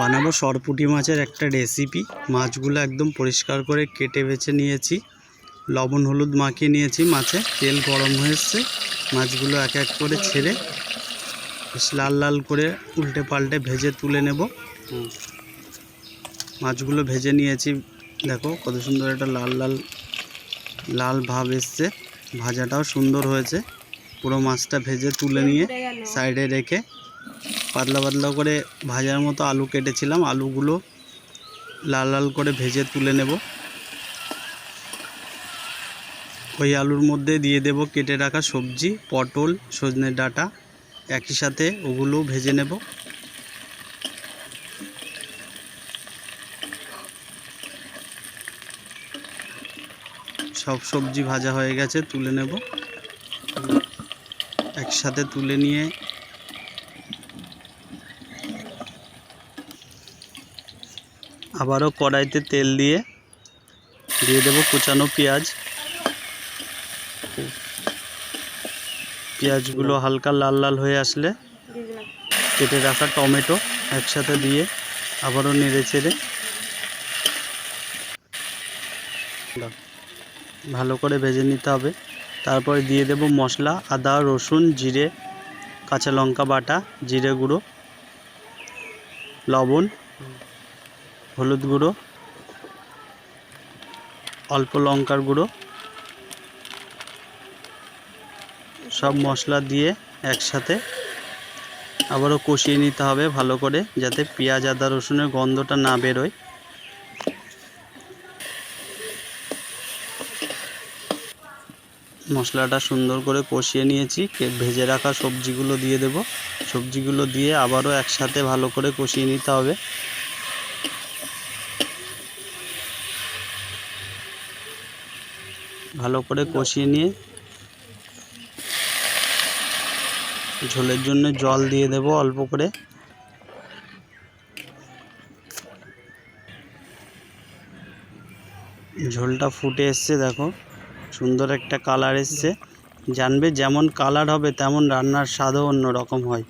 বানাবো সরপুটি মাছের একটা রেসিপি মাছগুলো একদম পরিষ্কার করে কেটে বেছে নিয়েছি। লবণ হলুদ মাখিয়ে নিয়েছি মাছে। তেল গরম হয়েছে মাছগুলো এক এক করে ছেড়ে বেশ লাল লাল করে উল্টে পাল্টে ভেজে তুলে নেব। মাছগুলো ভেজে নিয়েছি। দেখো কত সুন্দর একটা লাল লাল লাল ভাব এসছে। ভাজাটাও সুন্দর হয়েছে। পুরো মাছটা ভেজে তুলে নিয়ে সাইডে রেখে পাতলা পাতলা করে ভাজার মতো আলু কেটেছিলাম। আলুগুলো লাল লাল করে ভেজে তুলে নেব। ওই আলুর মধ্যে দিয়ে দেব কেটে রাখা সবজি, পটল, সজনে ডাঁটা, একই সাথে ওগুলোও ভেজে নেব। সব সবজি ভাজা হয়ে গেছে, তুলে নেব। একসাথে তুলে নিয়ে আবারও কড়াইতে তেল দিয়ে দিয়ে দেব কুচানো পেঁয়াজ। পেঁয়াজগুলো হালকা লাল লাল হয়ে আসলে কেটে রাখা টমেটো একসাথে দিয়ে আবারও নেড়ে চেড়ে ভালো করে ভেজে নিতে হবে। তারপরে দিয়ে দেব মশলা, আদা, রসুন, জিরে, কাঁচা লঙ্কা বাটা, জিরে গুঁড়ো, লবণ। হলুদ গুঁড়ো, অল্প লঙ্কার গুঁড়ো, সব মশলা দিয়ে একসাথে আবারও কষিয়ে নিতে হবে ভালো করে, যাতে পেঁয়াজ, আদা, রসুনের গন্ধটা না বেরোয়। মশলাটা সুন্দর করে কষিয়ে নিয়েছি ভেজে রাখা সবজিগুলো দিয়ে দেব। সবজিগুলো দিয়ে আবারও একসাথে ভালো করে কষিয়ে নিতে হবে। ভালো করে কষিয়ে নিয়ে ঝোলের জন্য জল দিয়ে দেব অল্প করে। ঝোলটা ফুটে এসছে, দেখো। সুন্দর একটা কালার এসছে। জানবে যেমন কালার হবে, তেমন রান্নার স্বাদও অন্য রকম হয়।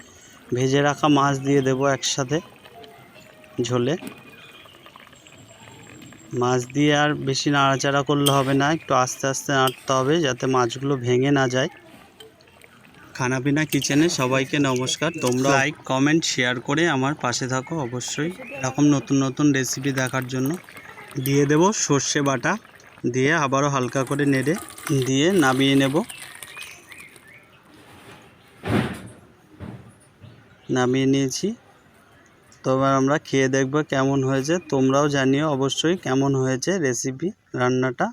ভেজে রাখা মাছ দিয়ে দেব একসাথে ঝোলে। মাছ দিয়ে আর বেশি নাড়াচাড়া করলে হবে না, একটু আস্তে আস্তে নাড়তে হবে যাতে মাছগুলো ভেঙে না যায়। খানাপিনা কিচেনে সবাইকে নমস্কার। তোমরা লাইক, কমেন্ট, শেয়ার করে আমার পাশে থাকো অবশ্যই। এরকম নতুন নতুন রেসিপি দেখার জন্য। দিয়ে দেব সর্ষে বাটা, দিয়ে আবারও হালকা করে নেড়ে, দিয়ে নামিয়ে নেব। নামিয়ে নিয়েছি। তো আমরা খেয়ে দেখব কেমন হয়েছে। তোমরাও জানিও অবশ্যই কেমন হয়েছে রেসিপি রান্নাটা।